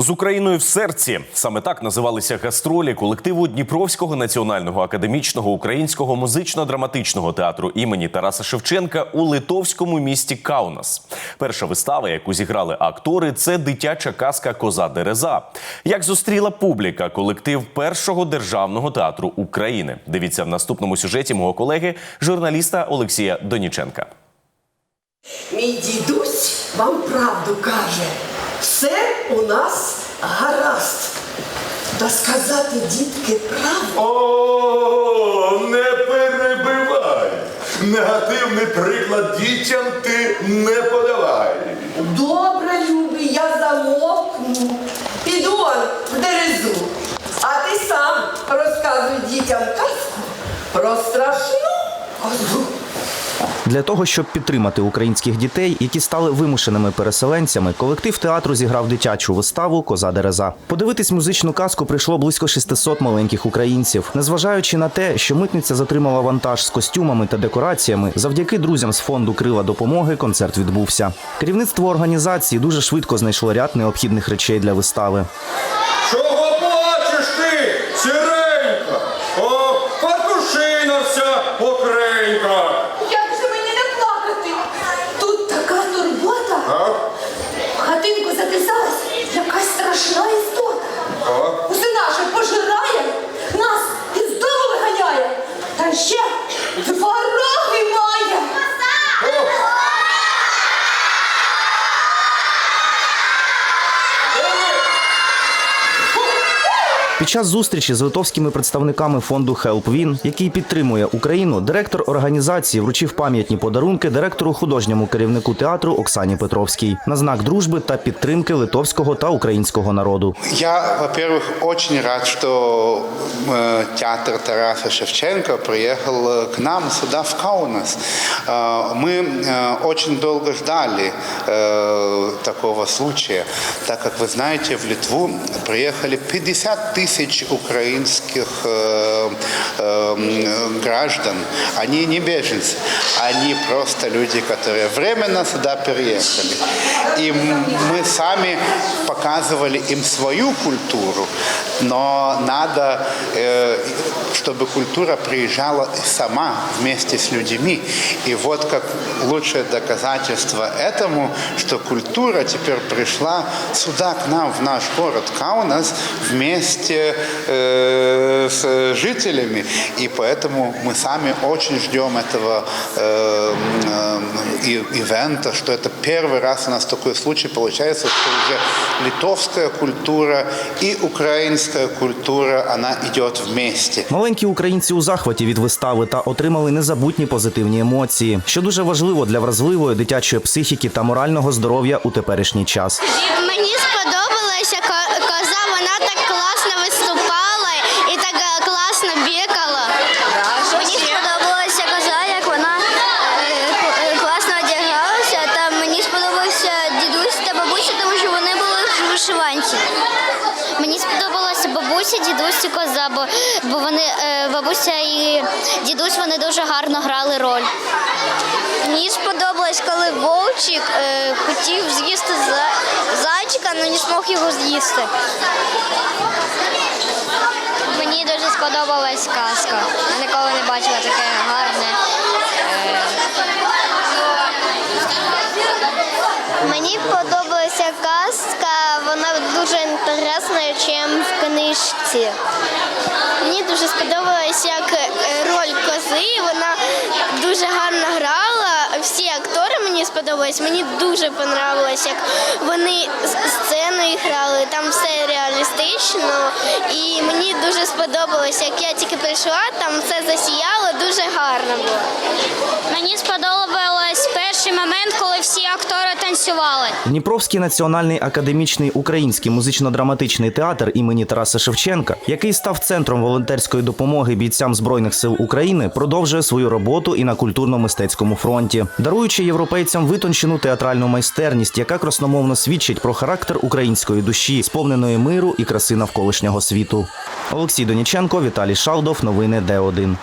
З Україною в серці саме так називалися гастролі колективу Дніпровського національного академічного українського музично-драматичного театру імені Тараса Шевченка у литовському місті Каунас. Перша вистава, яку зіграли актори, це дитяча казка Коза Дереза. Як зустріла публіка колектив першого державного театру України? Дивіться в наступному сюжеті мого колеги, журналіста Олексія Доніченка. Мій дідусь вам правду каже. Все у нас гаразд. Та сказати, дітки, правду. О, не перебивай. Негативний приклад дітям ти не подавай. Добре, любий, я замовкну. Піду он в дерезу. А ти сам розказуй дітям казку про страшну козу. Для того, щоб підтримати українських дітей, які стали вимушеними переселенцями, колектив театру зіграв дитячу виставу Коза Дереза. Подивитись музичну казку прийшло близько 600 маленьких українців. Незважаючи на те, що митниця затримала вантаж з костюмами та декораціями, завдяки друзям з фонду Крила допомоги концерт відбувся. Керівництво організації дуже швидко знайшло ряд необхідних речей для вистави. Чого плачеш ти, Під час зустрічі з литовськими представниками фонду HelpWin, який підтримує Україну, директор організації вручив пам'ятні подарунки директору художньому керівнику театру Оксані Петровській на знак дружби та підтримки литовського та українського народу. Я, во-первых, очень рад, что э, театр Тараса Шевченко приехал э, к нам сюда, в Каунас. Э, мы э, очень долго ждали э, такого случая, так как вы знаете, в Литву приехали 50 тысяч украинских э, э, граждан. Они не беженцы, они просто люди, которые временно сюда переехали. И м- мы сами показывали им свою культуру, но надо, э, чтобы культура приезжала сама вместе с людьми. И вот как лучшее доказательство этому, что культура теперь пришла сюда, к нам, в наш город Каунас, вместе э, с жителями. И поэтому мы сами очень ждем этого э, э, ивента, что это первый раз у нас такой случай получается, что уже литовская культура и украинская культура, она идет вместе. Маленькі українці у захваті від вистави та отримали незабутні позитивні емоції, що дуже важливо для вразливої дитячої психіки та морального здоров'я у теперішній час. Мені сподобалася коза, вона так класно виступала і так е, класно бігала. Мені сподобалася коза, як вона е, класно одягалася. Та мені сподобався дідусь та бабуся, тому що вони були в вишиванці. Бабуся, дідусь і коза, бо, бо вони е, бабуся і дідусь вони дуже гарно грали роль. Мені сподобалось, коли вовчик е, хотів з'їсти за- зайчика, але не змог його з'їсти. Мені дуже сподобалась казка. Я ніколи не бачила таке гарне. Мені подобалася казка, вона дуже інтересна, ніж в книжці. Мені дуже сподобалось, як е, роль кози. Вона дуже гарно грала. Всі актори мені сподобались. Мені дуже понравилось, як вони сценою грали. Там все реалістично. І мені дуже сподобалось, як я тільки прийшла, там все засіяло, дуже гарно було. Мені сподобалось перший момент, коли всі актори танцювали. Дніпровський національний академічний український музично-драматичний театр імені Тараса Шевченка, який став центром волонтерської допомоги бійцям збройних сил України, продовжує свою роботу і на культурно-мистецькому фронті, даруючи європейцям витончену театральну майстерність, яка красномовно свідчить про характер української душі, сповненої миру і краси навколишнього світу. Олексій Доніченко, Віталій Шалдов. Новини Д1.